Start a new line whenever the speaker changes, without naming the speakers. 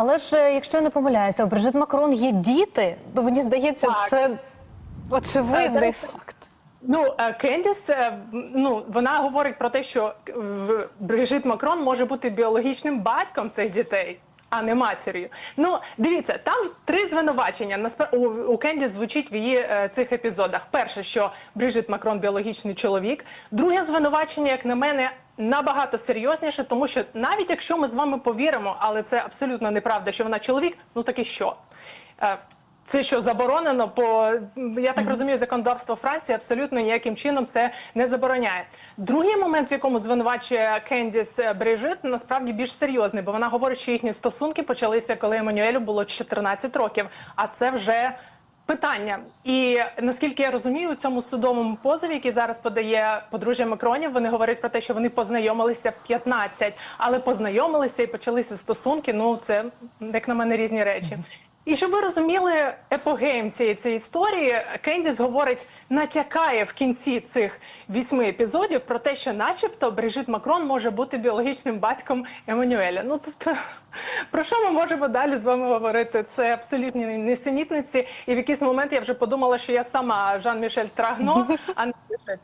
Але ж, е, якщо я не помиляюся, у Брижит Макрон є діти, то мені здається,
Так.
це очевидний
Е,
факт.
Ну, е, Кендіс, ну вона говорить про те, що Брижит Макрон може бути біологічним батьком цих дітей. А не матір'ю. Ну дивіться, там три звинувачення. Наспра- у, Кенді звучить в її е, цих епізодах. Перше, що Брижит Макрон біологічний чоловік. Друге звинувачення, як на мене, набагато серйозніше, тому що навіть якщо ми з вами повіримо, але це абсолютно неправда, що вона чоловік, ну так і що? Це що заборонено, по я так розумію, законодавство Франції абсолютно ніяким чином це не забороняє. Другий момент, в якому звинувачує Кендіс Брижит, насправді більш серйозний, бо вона говорить, що їхні стосунки почалися, коли Еммануелю було 14 років. А це вже питання. І наскільки я розумію, у цьому судовому позові, який зараз подає подружжя Макронів, вони говорять про те, що вони познайомилися в 15, але познайомилися і почалися стосунки. Ну це як на мене різні речі. І щоб ви розуміли епогеєм цієї цієї історії, Кендіс говорить, натякає в кінці цих вісьми епізодів про те, що, начебто, Брижит Макрон може бути біологічним батьком Еммануеля. Ну тобто, про що ми можемо далі з вами говорити? Це абсолютні несенітниці. І в якийсь момент я вже подумала, що я сама Жан-Мішель Трагно, а не Мішель.